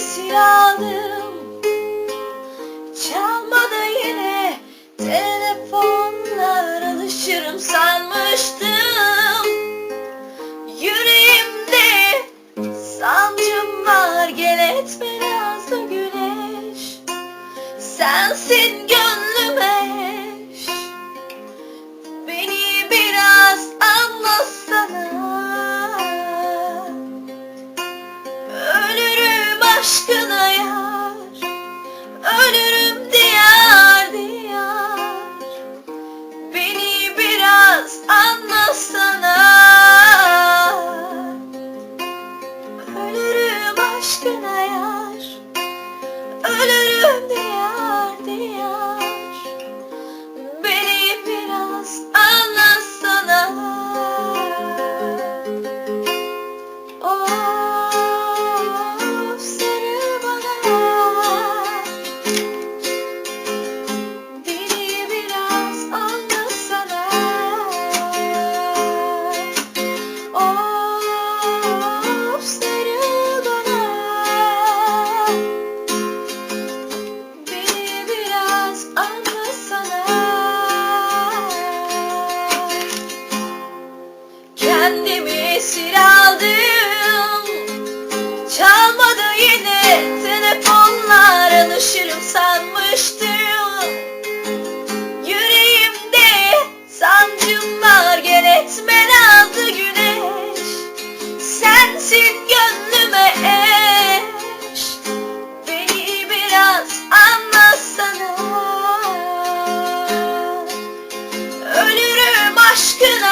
esir aldım. Çalmadı yine telefonlar alışırım sanmıştım. Yüreğimde sancım var gel etme nazlı güneş. Sensin Kendimi esir aldım. Çalmadı yine telefonlar Alışırım sanmıştım. Yüreğimde sancımlar Gel etmen aldı güneş. Sensin gönlüme eş. Beni biraz anlasana Ölürüm aşkına